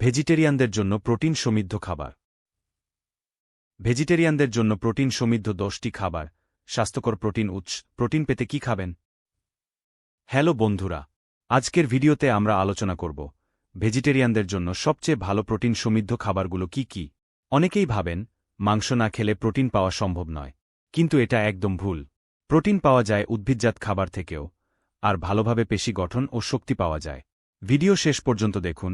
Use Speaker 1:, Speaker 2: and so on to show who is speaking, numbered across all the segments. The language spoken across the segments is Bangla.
Speaker 1: ভেজিটেরিয়ানদের জন্য প্রোটিন সমৃদ্ধ খাবার। ভেজিটেরিয়ানদের জন্য প্রোটিন সমৃদ্ধ দশটি খাবার, স্বাস্থ্যকর প্রোটিন উৎস। প্রোটিন পেতে কি খাবেন? হ্যালো বন্ধুরা, আজকের ভিডিওতে আমরা আলোচনা করব, ভেজিটেরিয়ানদের জন্য সবচেয়ে ভালো প্রোটিন সমৃদ্ধ খাবারগুলো কি কি? অনেকেই ভাবেন, মাংস না খেলে প্রোটিন পাওয়া সম্ভব নয়, কিন্তু এটা একদম ভুল। প্রোটিন পাওয়া যায় উদ্ভিদজাত খাবার থেকেও, আর ভালোভাবে পেশি গঠন ও শক্তি পাওয়া যায়। ভিডিও শেষ পর্যন্ত দেখুন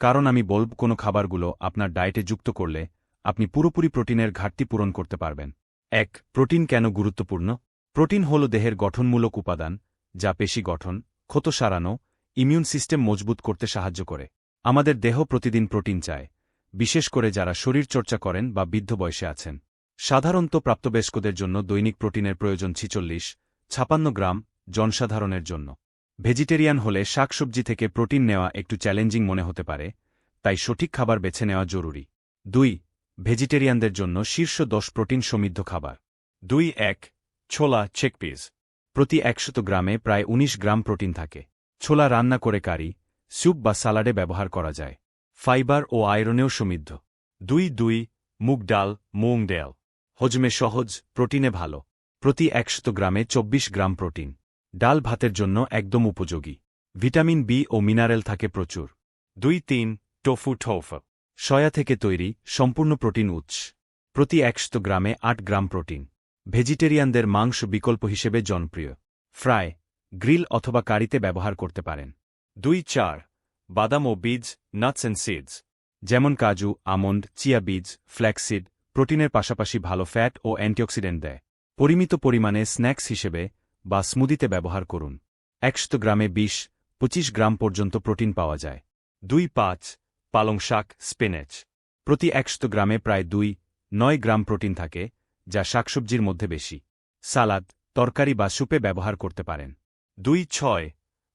Speaker 1: কারণ আমি বলব কোনো খাবারগুলো আপনার ডায়েটে যুক্ত করলে আপনি পুরোপুরি প্রোটিনের ঘাটতি পূরণ করতে পারবেন। এক, প্রোটিন কেন গুরুত্বপূর্ণ? প্রোটিন হল দেহের গঠনমূলক উপাদান, যা পেশি গঠন, ক্ষত সারানো, ইমিউন সিস্টেম মজবুত করতে সাহায্য করে। আমাদের দেহ প্রতিদিন প্রোটিন চায়, বিশেষ করে যারা শরীরচর্চা করেন বা বৃদ্ধ বয়সে আছেন। সাধারণত প্রাপ্তবয়স্কদের জন্য দৈনিক প্রোটিনের প্রয়োজন ছিচল্লিশ, ছাপান্ন গ্রাম জনসাধারণের জন্য। ভেজিটেরিয়ান হলে শাকসবজি থেকে প্রোটিন নেওয়া একটু চ্যালেঞ্জিং মনে হতে পারে, তাই সঠিক খাবার বেছে নেওয়া জরুরি। দুই, ভেজিটেরিয়ানদের জন্য শীর্ষ দশ প্রোটিন সমৃদ্ধ খাবার। দুই, এক, ছোলা চেকপিস প্রতি একশত গ্রামে প্রায় ১৯ গ্রাম প্রোটিন থাকে। ছোলা রান্না করে কারি, স্যুপ বা সালাডে ব্যবহার করা যায়। ফাইবার ও আয়রনেও সমৃদ্ধ। দুই দুই, মুগ ডাল, মুং ডাল হজমে সহজ, প্রোটিনে ভালো। প্রতি একশত গ্রামে ২৪ গ্রাম প্রোটিন। ডাল ভাতের জন্য একদম উপযোগী। ভিটামিন বি ও মিনারেল থাকে প্রচুর। দুই তিন, টোফু ঠোফ। সয়া থেকে তৈরি সম্পূর্ণ প্রোটিন উৎস। প্রতি একশত গ্রামে আট গ্রাম প্রোটিন। ভেজিটেরিয়ানদের মাংস বিকল্প হিসেবে জনপ্রিয়। ফ্রাই, গ্রিল অথবা কারিতে ব্যবহার করতে পারেন। দুই চার, বাদাম ও বীজ নাটস অ্যান্ড সিডস যেমন কাজু, আমন্ড, চিয়া বীজ ফ্ল্যাক্সিড প্রোটিনের পাশাপাশি ভালো ফ্যাট ও অ্যান্টিঅক্সিডেন্ট দেয়। পরিমিত পরিমাণে স্ন্যাক্স হিসেবে বা স্মুদিতে ব্যবহার করুন। একশত গ্রামে বিশ, পঁচিশ গ্রাম পর্যন্ত প্রোটিন পাওয়া যায়। দুই পাঁচ, পালং শাক, স্পিনেচ। প্রতি একশত গ্রামে প্রায় দুই, নয় গ্রাম প্রোটিন থাকে, যা শাকসবজির মধ্যে বেশি। সালাদ, তরকারি বা সুপে ব্যবহার করতে পারেন। দুই ছয়,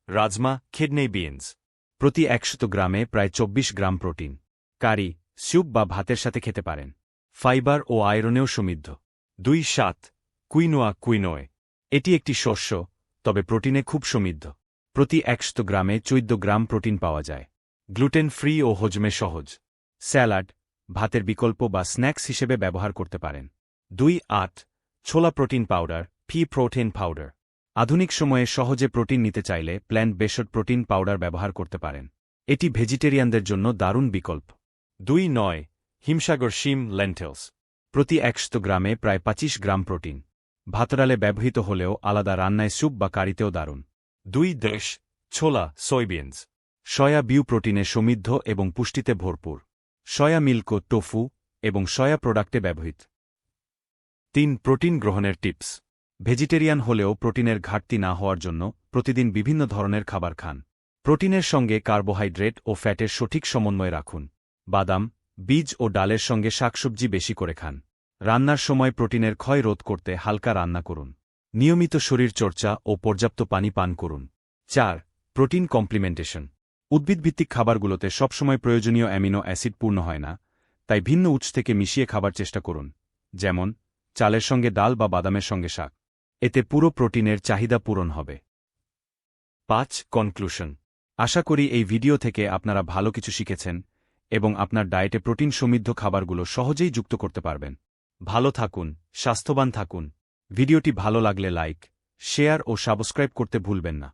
Speaker 1: রাজমা খিডনেই বিনস। প্রতি একশত গ্রামে প্রায় ২৪ গ্রাম প্রোটিন। কারি, স্যুপ বা ভাতের সাথে খেতে পারেন। ফাইবার ও আয়রনেও সমৃদ্ধ। দুই সাত, কুইনোয়া কুইনোয়। এটি একটি শস্য, তবে প্রোটিনে খুব সমৃদ্ধ। প্রতি একশত গ্রামে চৈদ্দ গ্রাম প্রোটিন পাওয়া যায়। গ্লুটেন ফ্রি ও হজমে সহজ। স্যালাড, ভাতের বিকল্প বা স্ন্যাক্স হিসেবে ব্যবহার করতে পারেন। দুই আট, ছোলা প্রোটিন পাউডার ফি প্রোটিন পাউডার। আধুনিক সময়ে সহজে প্রোটিন নিতে চাইলে প্ল্যান্ট বেসড প্রোটিন পাউডার ব্যবহার করতে পারেন। এটি ভেজিটেরিয়ানদের জন্য দারুণ বিকল্প। দুই নয়, হিমসাগর শিম লেন্টেলস। প্রতি একশত গ্রামে প্রায় পঁচিশ গ্রাম প্রোটিন। ভাতরালে ব্যবহৃত হলেও আলাদা রান্নায় স্যুপ বা কারিতেও দারুণ। দুই দেশ, ছোলা, সয়াবিনস। সয়া বিউ প্রোটিনে সমৃদ্ধ এবং পুষ্টিতে ভরপুর। সয়া মিল্ক ও টোফু এবং সয়া প্রোডাক্টে ব্যবহৃত। তিন, প্রোটিন গ্রহণের টিপস। ভেজিটেরিয়ান হলেও প্রোটিনের ঘাটতি না হওয়ার জন্য প্রতিদিন বিভিন্ন ধরনের খাবার খান। প্রোটিনের সঙ্গে কার্বোহাইড্রেট ও ফ্যাটের সঠিক সমন্বয় রাখুন। বাদাম, বীজ ও ডালের সঙ্গে শাকসবজি বেশি করে খান। রান্নার সময় প্রোটিনের ক্ষয় রোধ করতে হালকা রান্না করুন। নিয়মিত শরীর চর্চা ও পর্যাপ্ত পানি পান করুন। চার, প্রোটিন কমপ্লিমেন্টেশন। উদ্ভিদভিত্তিক খাবারগুলোতে সবসময় প্রয়োজনীয় অ্যামিনো অ্যাসিড পূর্ণ হয় না, তাই ভিন্ন উৎস থেকে মিশিয়ে খাবার চেষ্টা করুন, যেমন চালের সঙ্গে ডাল বা বাদামের সঙ্গে শাক। এতে পুরো প্রোটিনের চাহিদা পূরণ হবে। পাঁচ, কনক্লুশন। আশা করি এই ভিডিও থেকে আপনারা ভালো কিছু শিখেছেন এবং আপনার ডায়েটে প্রোটিন সমৃদ্ধ খাবারগুলো সহজেই যুক্ত করতে পারবেন। ভালো থাকুন স্বাস্থ্যবান থাকুন। ভিডিওটি ভালো লাগলে লাইক শেয়ার ও সাবস্ক্রাইব করতে ভুলবেন না।